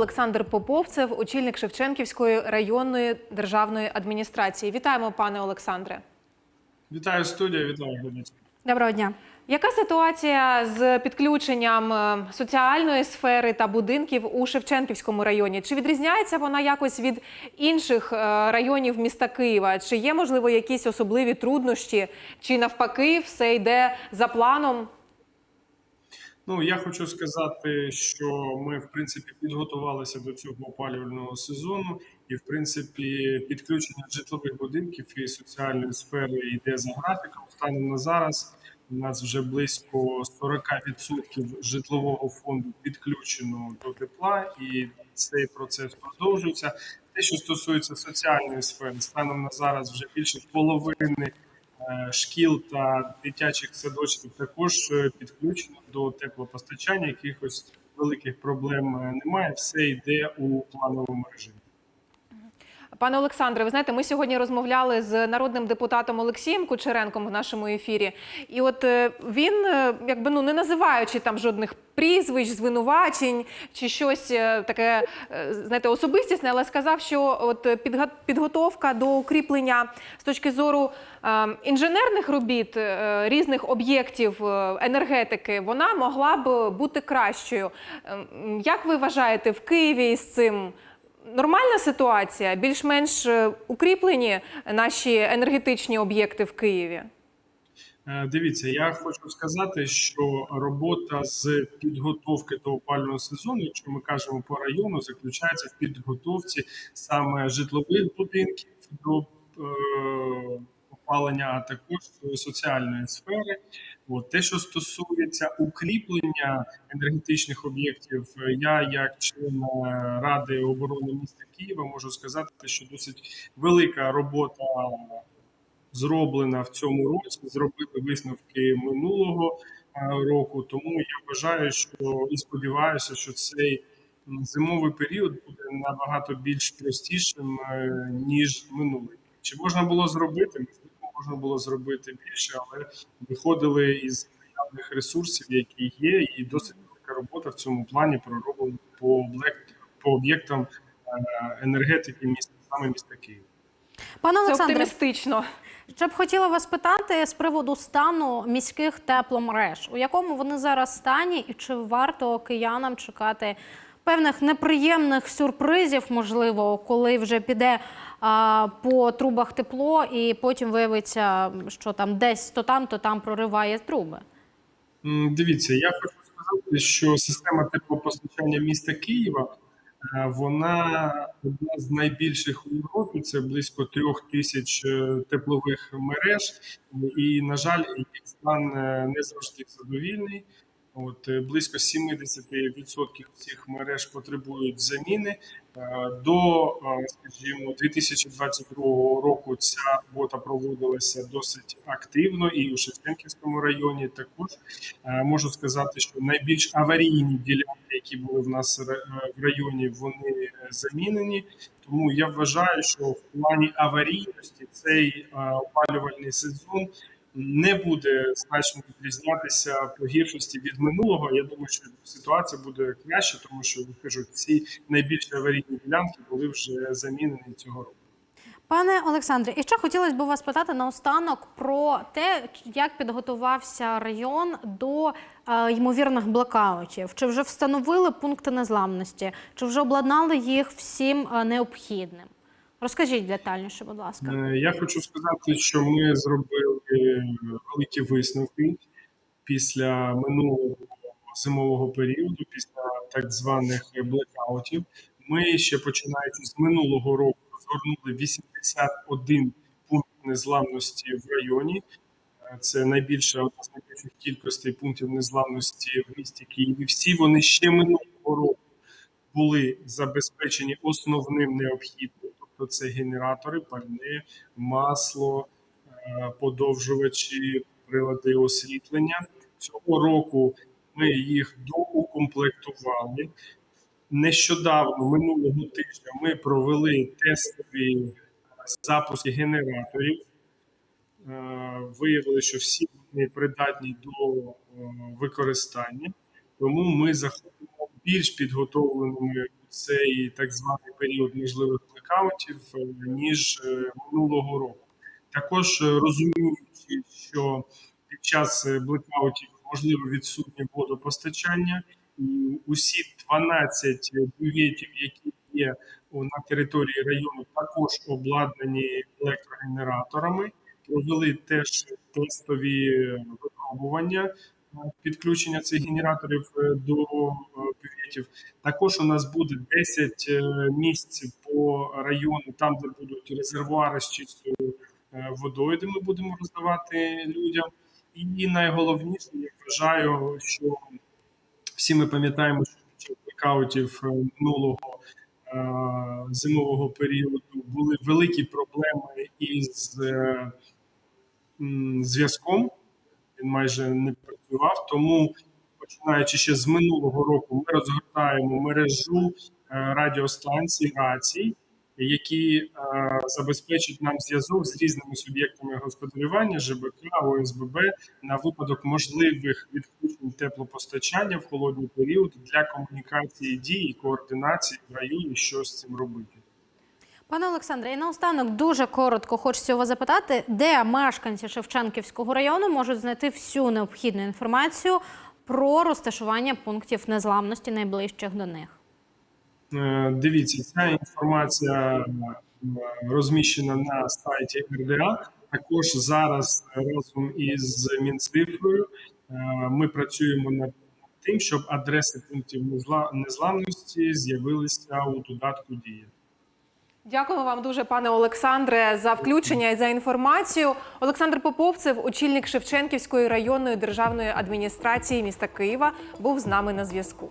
Олександр Поповцев, очільник Шевченківської районної державної адміністрації. Вітаємо, пане Олександре. Вітаю студія, вітаю. Доброго дня. Яка ситуація з підключенням е, соціальної сфери та будинків у Шевченківському районі? Чи відрізняється вона якось від інших е, районів міста Києва? Чи є можливо якісь особливі труднощі? Чи навпаки все йде за планом? Ну я хочу сказати, що ми в принципі підготувалися до цього опалювального сезону, і в принципі підключення житлових будинків і соціальної сфери йде за графіком. Станом на зараз у нас вже близько 40% житлового фонду підключено до тепла, і цей процес продовжується. Те, що стосується соціальної сфери, станом на зараз вже більше половини шкіл та дитячих садочків також е, підключено до теплопостачання. Якихось великих проблем е, немає. Все йде у плановому режимі. Пане Олександре, ви знаєте, ми сьогодні розмовляли з народним депутатом Олексієм Кучеренком в нашому ефірі, і от е, він, е, якби ну не називаючи там жодних прізвищ, звинувачень чи щось е, таке, знаєте, особистісне, але сказав, що от підготовка до укріплення з точки зору інженерних робіт різних об'єктів енергетики, вона могла б бути кращою. Ем, Як ви вважаєте, в Києві з цим? Нормальна ситуація, більш-менш е, укріплені наші енергетичні об'єкти в Києві. Е, Дивіться, я хочу сказати, що робота з підготовки до опалювального сезону, якщо ми кажемо по району, заключається в підготовці саме житлових будинків до е, опалення, а також соціальної сфери. От те, що стосується укріплення енергетичних об'єктів, е, я, як член е, ради оборони міста Києва, можу сказати, що досить велика робота зроблена в цьому році. Зробили висновки минулого е, року. Тому я вважаю, що і сподіваюся, що цей зимовий період буде набагато більш простішим ніж минулий. Чи можна було зробити? Можна було зробити більше, але виходили із наявних ресурсів, які є, і досить велика робота в цьому плані пророблена по по об'єктам е, енергетики міста, саме міста Києва. Пане Це Олександре, оптимістично. ще б хотіла вас питати з приводу стану міських тепломереж. У якому вони зараз стані, і чи варто киянам чекати певних неприємних сюрпризів, можливо, коли вже піде по трубах тепло, і потім виявиться, що там десь то там, то там прориває труби. Дивіться, я хочу сказати, що система теплопостачання міста Києва е, вона одна з найбільших у Європі. Це близько трьох тисяч е, теплових мереж, і на жаль, їх стан е, не завжди задовільний. От е, близько 70% всіх мереж потребують заміни. Е, До, е, скажімо, 2022 року ця робота проводилася досить активно і у Шевченківському районі також. Можу сказати, що найбільш аварійні ділянки, які були в нас в районі, вони замінені. Тому я вважаю, що в плані аварійності цей опалювальний сезон не буде значно відрізнятися по гіршості від минулого. Я думаю, що ситуація буде краще, тому що кажу, ці найбільш аварійні ділянки були вже замінені цього року. Пане Олександре, і ще хотілося б вас питати наостанок про те, як підготувався район до е, ймовірних блекаутів. Чи вже встановили пункти незламності, чи вже обладнали їх всім е, необхідним? Розкажіть детальніше, будь ласка. Е, Я хочу сказати, що ми зробили великі висновки після минулого зимового періоду, після так званих блекаутів. Ми ще починаючи з минулого року розгорнули 81 пункт незламності в районі. Е, Це найбільша одна з найбільших кількостей пунктів незламності в місті Києві. Всі вони ще минулого року були забезпечені основним необхідним, тобто це генератори, пальне, масло, е, подовжувачі, прилади освітлення. Цього року ми їх доукомплектували. Нещодавно, минулого тижня, ми провели тестові запуски генераторів. Е, Виявили, що всі вони придатні до е, використання, тому ми заходимо більш підготовленими у цей так званий період можливих блекаутів е, ніж е, минулого року. Також е, розуміючи, що під час е, блекаутів можливо відсутнє водопостачання, і усі 12 бюветів, які є на території району, також обладнані електрогенераторами. Провели теж тестові е, випробування підключення цих генераторів до бюветів. Також у нас буде 10 е, місць по району, там де будуть резервуари з чистою водою, де ми будемо роздавати людям. І найголовніше, я вважаю, що всі ми пам'ятаємо, що під час блекаутів е, минулого е, зимового періоду були великі проблеми із е, зв'язком. Він майже не працював. Тому, починаючи ще з минулого року, ми розгортаємо мережу е, радіостанцій, рацій, які е, забезпечать нам зв'язок з різними суб'єктами господарювання, ЖБК, ОСББ на випадок можливих відключень теплопостачання в холодний період для комунікації дій і координації в районі, що з цим робити. Пане Олександре, і наостанок дуже коротко хочеться вас запитати, де мешканці Шевченківського району можуть знайти всю необхідну інформацію про розташування пунктів незламності найближчих до них. Е, Дивіться, ця інформація е, розміщена на сайті РДА. Також зараз разом із Мінцифрою е, ми працюємо над тим, щоб адреси пунктів незла- незламності з'явилися у додатку Дія. Дякую вам дуже, пане Олександре, за включення і за інформацію. Олександр Поповцев, очільник Шевченківської районної державної адміністрації міста Києва, був з нами на зв'язку.